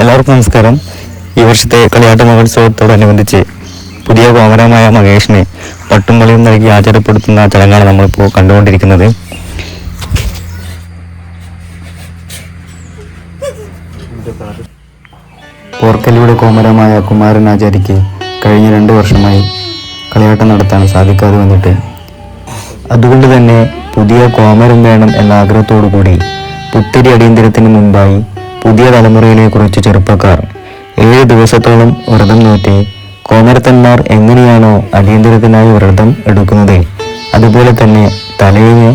എല്ലാവർക്കും നമസ്കാരം. ഈ വർഷത്തെ കളിയാട്ട മഹോത്സവത്തോടനുബന്ധിച്ച് പുതിയ കോമരമായ മഹേഷിനെ പട്ടും കളിയും നൽകി ആചാരപ്പെടുത്തുന്ന ചടങ്ങാണ് നമ്മളിപ്പോൾ കണ്ടുകൊണ്ടിരിക്കുന്നത്. പോർക്കലിയുടെ കോമരമായ കുമാരൻ ആചാരിക്ക് കഴിഞ്ഞ രണ്ട് വർഷമായി കളിയാട്ടം നടത്താൻ സാധിക്കാതെ വന്നിട്ട്. അതുകൊണ്ട് തന്നെ പുതിയ കോമരം വേണം എന്ന ആഗ്രഹത്തോടു കൂടി പുത്തിരി അടിയന്തരത്തിന് മുമ്പായി പുതിയ തലമുറയിലെ കുറച്ച് ചെറുപ്പക്കാർ ഏഴ് ദിവസത്തോളം വ്രതം നോറ്റി കോമരത്തന്മാർ എങ്ങനെയാണോ അടിയന്തരത്തിനായി വ്രതം എടുക്കുന്നത്? അതുപോലെ തന്നെ തലേന്ന്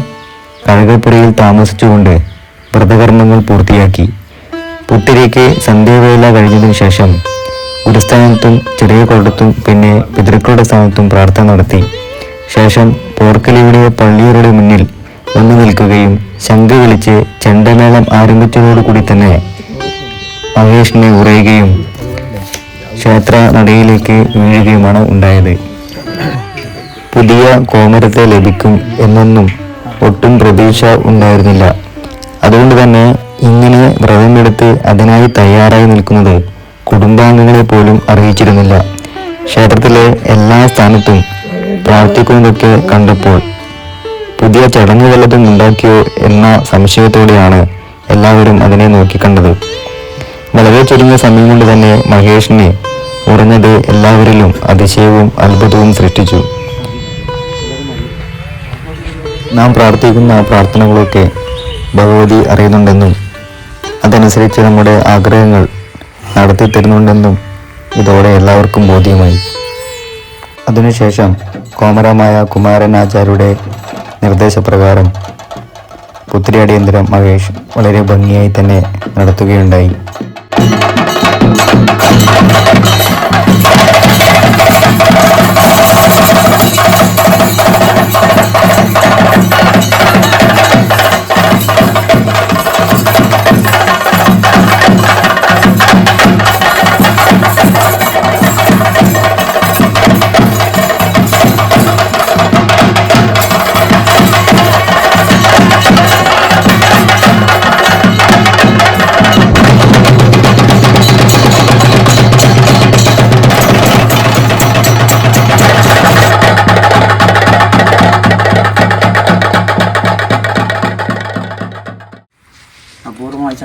കഴകപ്പുരയിൽ താമസിച്ചുകൊണ്ട് വ്രതകർമ്മങ്ങൾ പൂർത്തിയാക്കി. പുത്തിരിക്ക് സന്ധ്യവേല കഴിഞ്ഞതിനു ശേഷം ഗുരുസ്ഥാനത്തും ചെറിയ കൊടത്തും പിന്നെ പിതൃക്കളുടെ സ്ഥാനത്തും പ്രാർത്ഥന നടത്തി. ശേഷം പോർക്കലിയുടെ പള്ളിയരുടെ മുന്നിൽ വന്നു നിൽക്കുകയും ശംഖ് വിളിച്ച് ചെണ്ടമേളം ആരംഭിച്ചതോടുകൂടി തന്നെ മഹേഷിനെ ഉറയുകയും ക്ഷേത്ര നടയിലേക്ക് വീഴുകയുമാണ് ഉണ്ടായത്. പുതിയ കോമരത്തെ ലഭിക്കും എന്നൊന്നും ഒട്ടും പ്രതീക്ഷ ഉണ്ടായിരുന്നില്ല. അതുകൊണ്ട് തന്നെ ഇങ്ങനെ വ്രതമെടുത്ത് അതിനായി തയ്യാറായി നിൽക്കുന്നത് കുടുംബാംഗങ്ങളെ പോലും അറിയിച്ചിരുന്നില്ല. ക്ഷേത്രത്തിലെ എല്ലാ സ്ഥാനത്തും പ്രാർത്ഥിക്കുന്നതൊക്കെ കണ്ടപ്പോൾ പുതിയ ചടങ്ങ് വല്ലതും ഉണ്ടാക്കിയോ എന്ന സംശയത്തോടെയാണ് എല്ലാവരും അതിനെ നോക്കിക്കണ്ടത്. വളരെ ചുരുങ്ങിയ സമയം കൊണ്ട് തന്നെ മഹേഷിനെ ഉറഞ്ഞത് എല്ലാവരിലും അതിശയവും അത്ഭുതവും സൃഷ്ടിച്ചു. നാം പ്രാർത്ഥിക്കുന്ന പ്രാർത്ഥനകളൊക്കെ ഭഗവതി അറിയുന്നുണ്ടെന്നും അതനുസരിച്ച് നമ്മുടെ ആഗ്രഹങ്ങൾ നടത്തി തരുന്നുണ്ടെന്നും ഇതോടെ എല്ലാവർക്കും ബോധ്യമായി. അതിനുശേഷം കോമരമായ കുമാരൻ ആചാര്യയുടെ നിർദ്ദേശപ്രകാരം പുത്രി അടിയന്തരം മഹേഷ് വളരെ ഭംഗിയായി തന്നെ നടത്തുകയുണ്ടായി.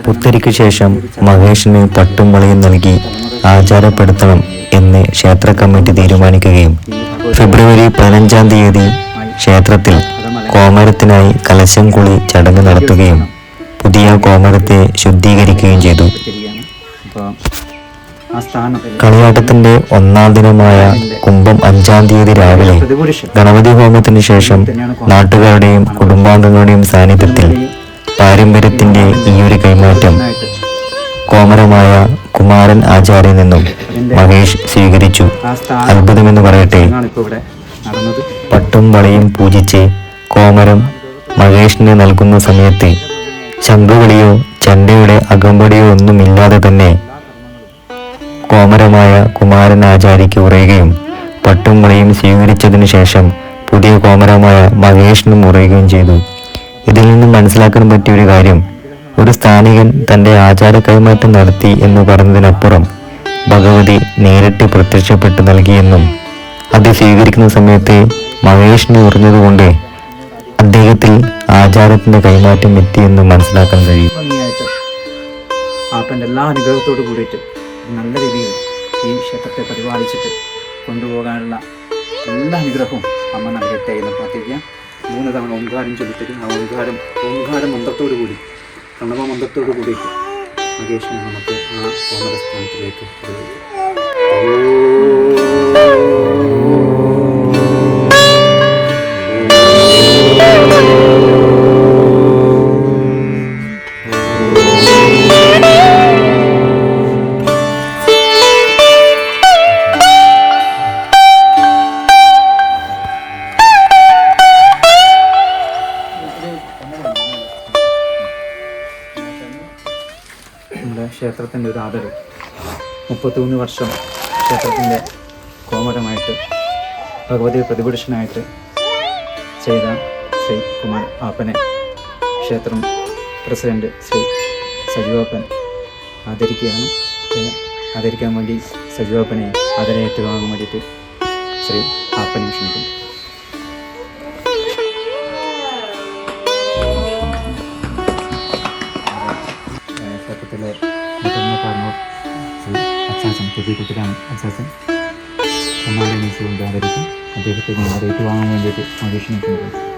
പുത്തരിക്ക് ശേഷം മഹേഷിന് പട്ടും വളയും നൽകി ആചാരപ്പെടുത്തണം എന്ന് ക്ഷേത്ര കമ്മിറ്റി തീരുമാനിക്കുകയും ഫെബ്രുവരി പതിനഞ്ചാം തീയതി ക്ഷേത്രത്തിൽ കോമരത്തിനായി കലശം കുളി ചടങ്ങ് നടത്തുകയും പുതിയ കോമരത്തെ ശുദ്ധീകരിക്കുകയും ചെയ്തു. കളിയാട്ടത്തിന്റെ ഒന്നാം ദിനമായ കുംഭം അഞ്ചാം തീയതി രാവിലെ ഗണപതി ഹോമത്തിന് ശേഷം നാട്ടുകാരുടെയും കുടുംബാംഗങ്ങളുടെയും സാന്നിധ്യത്തിൽ പാരമ്പര്യത്തിന്റെ ഈ ഒരു കൈമാറ്റം കോമരമായ കുമാരൻ ആചാര്യൻ നിന്നും മഹേഷ് സ്വീകരിച്ചു. അത്ഭുതമെന്ന് പറയട്ടെ. പട്ടും വളയും പൂജിച്ച് കോമരം മഹേഷിന് നൽകുന്ന സമയത്ത് ശംഖുവിളിയോ ചണ്ടയുടെ അകമ്പടിയോ ഒന്നുമില്ലാതെ തന്നെ കോമരമായ കുമാരൻ ആചാര്യയ്ക്ക് ഉറയുകയും പട്ടും വളയും സ്വീകരിച്ചതിനു ശേഷം പുതിയ കോമരമായ മഹേഷിനും ഉറയുകയും ചെയ്തു. ഇതിൽ നിന്നും മനസ്സിലാക്കാൻ പറ്റിയ ഒരു കാര്യം. ഒരു സ്ഥാനികൻ തന്റെ ആചാര കൈമാറ്റം നടത്തി എന്ന് പറഞ്ഞതിനപ്പുറം ഭഗവതി നേരിട്ട് പ്രത്യക്ഷപ്പെട്ട് നൽകിയെന്നും അത് സ്വീകരിക്കുന്ന സമയത്ത് മഹേഷിനെ ഉറിഞ്ഞതുകൊണ്ട് അദ്ദേഹത്തിൽ ആചാരത്തിന്റെ കൈമാറ്റം എത്തിയെന്നും മനസ്സിലാക്കാൻ കഴിയും. ആപ്പന്റെ എല്ലാ അനുഗ്രഹത്തോടു കൂടിയിട്ട് നല്ല രീതിയിൽ ഈ ക്ഷേത്രത്തെ പരിപാലിച്ചിട്ട് കൊണ്ടുപോകാനുള്ള എല്ലാ അനുഗ്രഹവും അമ്മ നൽകട്ടെ എന്ന് പ്രാർത്ഥിക്കാം. മൂന്ന് തവണ ഓങ്കാരം ചൊല്ലിത്തരും ആ ഓങ്കാരം ഓങ്കാര മന്ത്രത്തോടു കൂടി പ്രണവ മന്ത്രത്തോടു കൂടി മഹേഷിനെ നമുക്ക് ആ കോമരസ്ഥാനത്തിലേക്ക് കൊണ്ടുപോകാം. ക്ഷേത്രത്തിന്റെ ഒരു ആദരവ്. മുപ്പത്തിമൂന്ന് വർഷം ക്ഷേത്രത്തിന്റെ കോമരമായിട്ട് ഭഗവതി പ്രതിപുരുഷനായിട്ട് ചെയ്ത ശ്രീ കുമാർ ആപ്പനെ ക്ഷേത്രം പ്രസിഡന്റ് ശ്രീ സജീവാപ്പൻ ആദരിക്കുകയാണ്. ആദരിക്കാൻ വേണ്ടി സജീവാപ്പനെ ആദരയേറ്റുവാങ്ങാൻ വേണ്ടിയിട്ട് ശ്രീ ആപ്പനെ ക്ഷണിക്കുന്നു. അച്ചാച്ചൻ അസാസൻ കൊണ്ട് ആദരിക്കും. അദ്ദേഹത്തെ ഏറ്റുവാങ്ങാൻ വേണ്ടിയിട്ട് അന്വേഷണിക്കുന്നത്